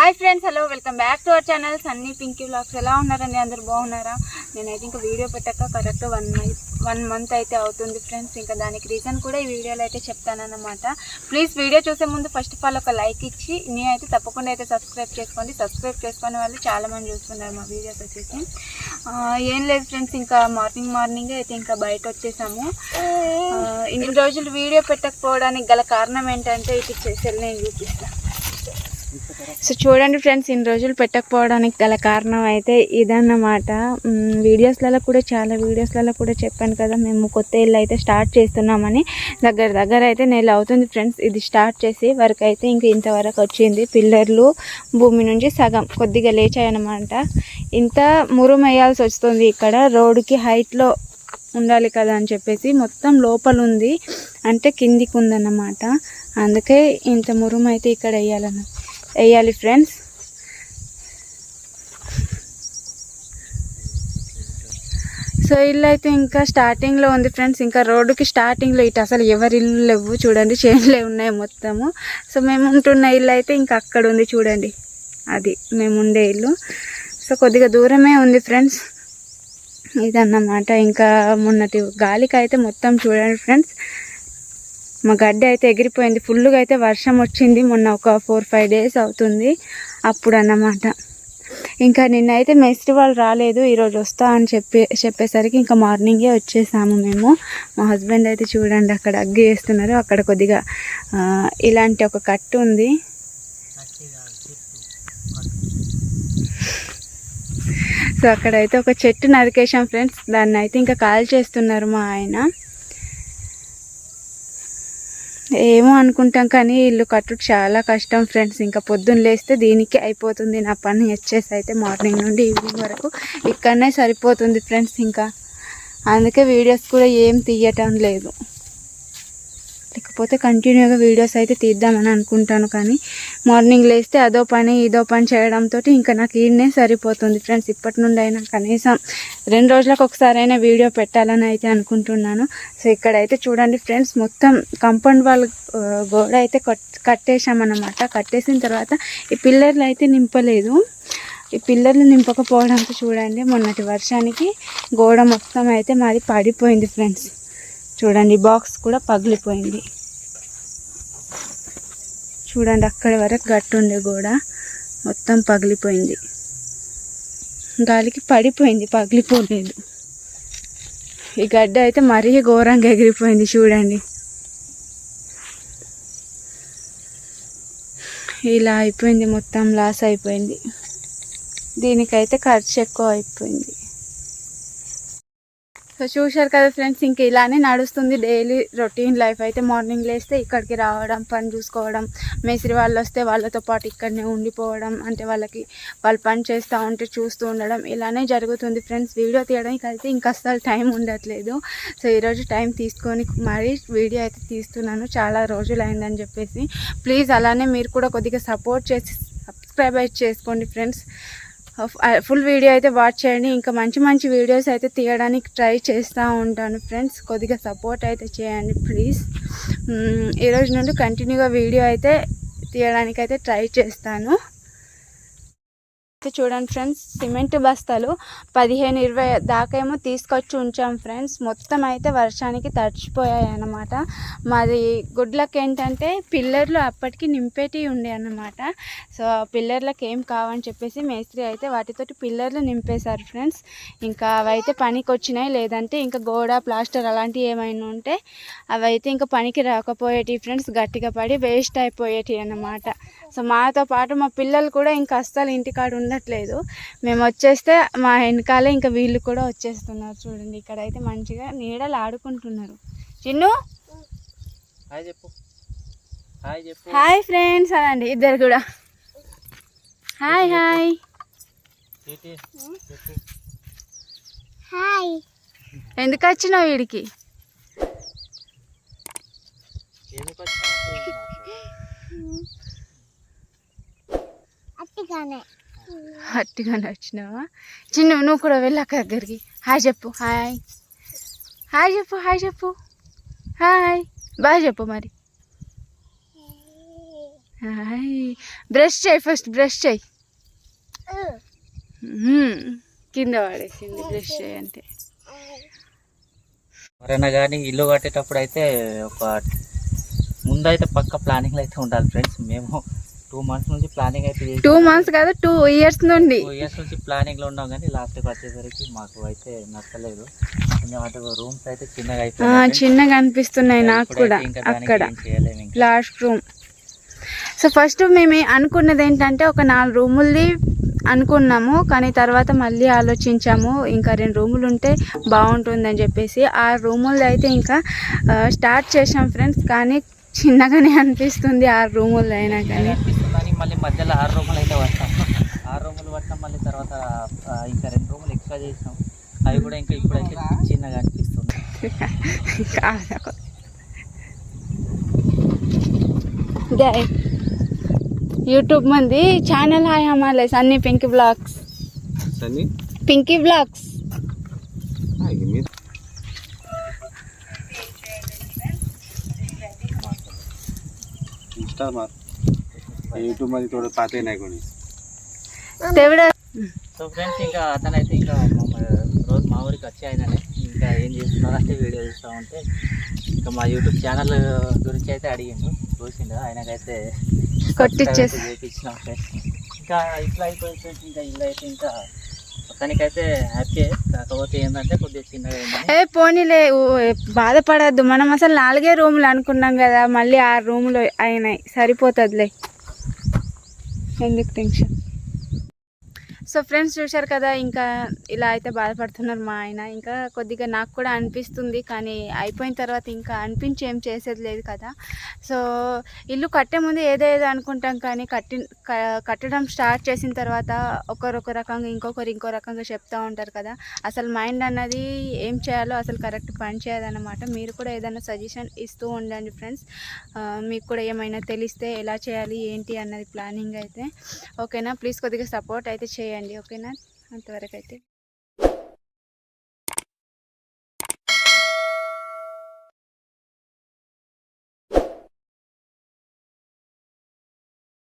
Hi friends hello welcome back to our channel. Sunny Pinky vlogs ఎలా ఉన్నారండి? అందరు బాగున్నారా? నేనైతే ఇంకా వీడియో పెట్టాక correct one month one month అయితే అవుతుంది ఫ్రెండ్స్. ఇంకా దానికి రీజన్ కూడా ఈ వీడియోలో అయితే చెప్తానన్నమాట. ప్లీజ్ వీడియో చూసే ముందు ఫస్ట్ ఆఫ్ ఆల్ ఒక లైక్ ఇచ్చి నేను అయితే తప్పకుండా అయితే సబ్స్క్రైబ్ చేసుకోండి. సబ్స్క్రైబ్ చేసుకునే వాళ్ళు చాలామంది చూస్తున్నారు మా వీడియోస్ వచ్చేసి. ఏం లేదు ఫ్రెండ్స్ ఇంకా మార్నింగ్ మార్నింగ్ అయితే ఇంకా బయట వచ్చేసాము. ఇన్ని రోజులు వీడియో పెట్టకపోవడానికి గల కారణం ఏంటంటే ఇటు చేసేది నేను చూపిస్తాను సో చూడండి ఫ్రెండ్స్ ఇన్ని రోజులు పెట్టకపోవడానికి గల కారణం అయితే ఇదన్నమాట. వీడియోస్లలో కూడా చాలా వీడియోస్లలో కూడా చెప్పాను కదా మేము కొత్త ఇల్లు అయితే స్టార్ట్ చేస్తున్నామని. దగ్గర దగ్గర అయితే నెల అవుతుంది ఫ్రెండ్స్ ఇది స్టార్ట్ చేసి వరకు అయితే ఇంక ఇంతవరకు వచ్చింది. పిల్లర్లు భూమి నుంచి సగం కొద్దిగా లేచాయనమాట ఇంత మురుము వేయాల్సి వస్తుంది ఇక్కడ రోడ్డుకి హైట్లో ఉండాలి కదా అని చెప్పేసి మొత్తం లోపల ఉంది అంటే కిందికి ఉందన్నమాట. అందుకే ఇంత మురుమైతే అయితే ఇక్కడ వేయాలన్నమాట. వేయాలి ఫ్రెండ్స్. సో ఇల్లు అయితే ఇంకా స్టార్టింగ్లో ఉంది ఫ్రెండ్స్. ఇంకా రోడ్డుకి స్టార్టింగ్లో ఇటు అసలు ఎవరి ఇల్లు లేవు చూడండి. చేనులే ఉన్నాయి మొత్తము. సో మేము ఉంటున్న ఇల్లు అయితే ఇంకా అక్కడ ఉంది చూడండి. అది మేము ఉండే ఇల్లు. సో కొద్దిగా దూరమే ఉంది ఫ్రెండ్స్. ఇదన్నమాట. ఇంకా మొన్నటి గాలికి అయితే మొత్తం చూడండి ఫ్రెండ్స్. మా గడ్డి అయితే ఎగిరిపోయింది. ఫుల్గా అయితే వర్షం వచ్చింది. మొన్న ఒక ఫోర్ ఫైవ్ డేస్ అవుతుంది. అప్పుడు అన్నమాట ఇంకా నిన్నైతే మేస్త్రి వాళ్ళు రాలేదు. ఈరోజు వస్తా అని చెప్పి చెప్పేసరికి ఇంకా మార్నింగే వచ్చేసాము మేము. మా హస్బెండ్ అయితే చూడండి అక్కడ అగ్గి వేస్తున్నారు. అక్కడ కొద్దిగా ఇలాంటి ఒక కట్టు ఉంది. సో అక్కడైతే ఒక చెట్టు నరికేశాం ఫ్రెండ్స్ దాన్ని అయితే ఇంకా కాల్ చేస్తున్నారు మా ఆయన. ఏమో అనుకుంటాం కానీ ఇల్లు కట్టుడు చాలా కష్టం ఫ్రెండ్స్. ఇంకా పొద్దున్న లేస్తే దీనికి అయిపోతుంది. నా పని వచ్చేసి అయితే మార్నింగ్ నుండి ఈవినింగ్ వరకు ఇక్కడనే సరిపోతుంది ఫ్రెండ్స్ ఇంకా. అందుకే వీడియోస్ కూడా ఏం తీయటం లేదు. లేకపోతే కంటిన్యూగా వీడియోస్ అయితే తీద్దామని అనుకుంటాను కానీ మార్నింగ్ లేస్తే అదో పని ఇదో పని చేయడంతో ఇంకా నాకు ఈడనే సరిపోతుంది ఫ్రెండ్స్. ఇప్పటి నుండి అయినా కనీసం రెండు రోజులకు ఒకసారి అయినా వీడియో పెట్టాలని అయితే అనుకుంటున్నాను. సో ఇక్కడైతే చూడండి ఫ్రెండ్స్ మొత్తం కంపౌండ్ వాళ్ళ గోడ అయితే కట్ కట్టేసిన తర్వాత ఈ పిల్లర్లు అయితే నింపలేదు. ఈ పిల్లర్లు నింపకపోవడంతో చూడండి మొన్నటి వర్షానికి గోడ మొత్తం అయితే మాది పడిపోయింది ఫ్రెండ్స్. చూడండి బాక్స్ కూడా పగిలిపోయింది. చూడండి అక్కడి వరకు గట్టు ఉండే గోడ మొత్తం పగిలిపోయింది. గాలికి పడిపోయింది పగిలిపోలేదు. ఈ గడ్డ అయితే మరీ ఘోరంగా ఎగిరిపోయింది చూడండి. ఇలా అయిపోయింది మొత్తం లాస్ అయిపోయింది. దీనికైతే ఖర్చు ఎక్కువ అయిపోయింది. సో చూశారు కదా ఫ్రెండ్స్ ఇంక ఇలానే నడుస్తుంది డైలీ రొటీన్ లైఫ్. అయితే మార్నింగ్ లేస్తే ఇక్కడికి రావడం పని చూసుకోవడం మేస్త్రి వాళ్ళు వస్తే వాళ్ళతో పాటు ఇక్కడనే ఉండిపోవడం అంటే వాళ్ళకి వాళ్ళు పని చేస్తూ ఉంటే చూస్తూ ఉండడం ఇలానే జరుగుతుంది ఫ్రెండ్స్. వీడియో తీయడానికి అయితే ఇంకా అస్సలు టైం ఉండట్లేదు. సో ఈరోజు టైం తీసుకొని మరీ వీడియో అయితే తీస్తున్నాను. చాలా రోజులు అయిందని చెప్పేసి. ప్లీజ్ అలానే మీరు కూడా కొద్దిగా సపోర్ట్ చేసి సబ్స్క్రైబ్ అయితే చేసుకోండి ఫ్రెండ్స్. ఫుల్ వీడియో అయితే వాచ్ చేయండి. ఇంకా మంచి మంచి వీడియోస్ అయితే తీయడానికి ట్రై చేస్తూ ఉంటాను ఫ్రెండ్స్ కొద్దిగా సపోర్ట్ అయితే చేయండి ప్లీజ్ ఈరోజు నుండి కంటిన్యూగా వీడియో అయితే తీయడానికి అయితే ట్రై చేస్తాను. చూడండి ఫ్రెండ్స్ సిమెంట్ బస్తాలు పదిహేను ఇరవై దాకా ఏమో తీసుకొచ్చి ఉంచాం ఫ్రెండ్స్. మొత్తం అయితే వర్షానికి తడిచిపోయాయి అన్నమాట. మాది గుడ్లకి ఏంటంటే పిల్లర్లు అప్పటికి నింపేటి ఉండే అన్నమాట. సో పిల్లర్లకు ఏం కావని చెప్పేసి మేస్త్రి అయితే వాటితోటి పిల్లర్లు నింపేశారు ఫ్రెండ్స్. ఇంకా అవైతే పనికి వచ్చినాయి లేదంటే ఇంకా గోడ ప్లాస్టర్ అలాంటివి ఏమైనా ఉంటే అవైతే ఇంకా పనికి రాకపోయేటి ఫ్రెండ్స్. గట్టిగా పడి వేస్ట్ అయిపోయేటి అన్నమాట. సో మాతో పాటు మా పిల్లలు కూడా ఇంకా అస్సలు ఇంటికాడు ఉండట్లేదు మేము వచ్చేస్తే మా వెనకాలే ఇంకా వీళ్ళు కూడా వచ్చేస్తున్నారు చూడండి. ఇక్కడైతే మంచిగా నీడలు ఆడుకుంటున్నారు. చిన్ను? హాయ్ చెప్పు. హాయ్ చెప్పు. Hi friends. అనండి ఇద్దరు కూడా. Hi hi. హాయ్. ఎందుకు వచ్చినావు వీడికి? ఎందుకు హట్టిగా నచ్చినావా చిన్న నువ్వు కూడా వెళ్ళాక దగ్గరికి. హాయ్ చెప్పు హాయ్. హాయ్ చెప్పు హాయ్ చెప్పు. హాయ్. బాయ్ చెప్పు మరి. హాయ్. బ్రష్ చేయి ఫస్ట్ బ్రష్ చేయి. కింద పడేసింది బ్రష్ చేయి అంటే. ఎవరైనా కానీ ఇల్లు కట్టేటప్పుడు అయితే ఒక ముందైతే పక్క ప్లానింగ్లో అయితే ఉండాలి ఫ్రెండ్స్. మేము టూ మంత్స్ నుంచి ప్లానింగ్ అయితే టూ మంత్స్ కాదు టూ ఇయర్స్ నుండి. టూ ఇయర్స్ నుంచి ప్లానింగ్లో ఉన్నాం కానీ లాస్ట్కి వచ్చేసరికి మాకు అయితే నచ్చలేదు. కొంచెం రూమ్స్ అయితే చిన్నగా అయిపోయాయి చిన్నగా అనిపిస్తున్నాయి నాకు కూడా అక్కడ. లాస్ట్ రూమ్ సో ఫస్ట్ మేము అనుకున్నది ఏంటంటే ఒక నాలుగు రూములది అనుకున్నాము కానీ తర్వాత మళ్ళీ ఆలోచించాము ఇంకా రెండు రూములు ఉంటే బాగుంటుందని చెప్పేసి. ఆ రూములది అయితే ఇంకా స్టార్ట్ చేసాం ఫ్రెండ్స్ కానీ చిన్నగానే అనిపిస్తుంది ఆ రూములు అయినా కానీ. మళ్ళీ మధ్యలో ఆరు రూములు అయితే పట్టాం ఆరు రూములు పట్టినాం మళ్ళీ తర్వాత ఇంకా రెండు రూములు ఎక్కువ చేసినాం. అవి కూడా ఇంకా ఇప్పుడైతే చిన్నగా అనిపిస్తుంది. యూట్యూబ్ మంది channel hi హమాలే Sunny Pinky vlogs Pinky vlogs Insta మాత్రం यूट्यूब मध्ये थोडं पाहते नाही कोणी తెవిడ సో ఫ్రెండ్స్ ఇంకా అతనైతే ఇంకా మమ్మ- రోజు మా ఊరికి వచ్చి ఆయననే ఇంకా ఏం చేస్తున్నారంటే వీడియో చూస్తూ ఉంటే ఇంకా మా యూట్యూబ్ ఛానల్ గురించి అయితే అడిగిండు చూసిండు ఆయనకైతే కొట్టిచ్చేసి. subscribe అయితే చేపించినాం ఫ్రెండ్స్ ఇంకా ఇట్లా అయిపోయింది ఫ్రెండ్స్ ఇంకా ఇల్లు అయితే ఇంకా మొత్తానికైతే హ్యాపీ కాకపోతే ఏంటంటే కొద్దిగా చిన్నగా అయిందని ఏ పోనీలే ఊ, బాధపడద్దు మనం అసలు నాలుగే రూములు అనుకున్నాం కదా మళ్ళీ ఆరు రూములు అయినాయి సరిపోతుందిలే ఎందుకు టెన్షన్ సో ఫ్రెండ్స్ చూశారు కదా ఇంకా ఇలా అయితే బాధపడుతున్నారు మా ఆయన. ఇంకా కొద్దిగా నాకు కూడా అనిపిస్తుంది కానీ అయిపోయిన తర్వాత ఇంకా అనిపించి ఏం చేసేది లేదు కదా. సో ఇల్లు కట్టే ముందు ఏదేదో అనుకుంటాం కానీ కట్టి క- కట్టడం స్టార్ట్ చేసిన తర్వాత ఒకరొక రకంగా ఇంకొకరు ఇంకో రకంగా చెప్తూ ఉంటారు కదా. అసలు మైండ్ అన్నది ఏం చేయాలో అసలు కరెక్ట్ పని చేయదన్నమాట. మీరు కూడా ఏదైనా సజెషన్ ఇస్తూ ఉండండి ఫ్రెండ్స్. మీకు కూడా ఏమైనా తెలిస్తే ఎలా చేయాలి ఏంటి అన్నది ప్లానింగ్ అయితే. ఓకేనా? ప్లీజ్ కొద్దిగా సపోర్ట్ అయితే చేయండి. ఓకేనా అంతవరకు అయితే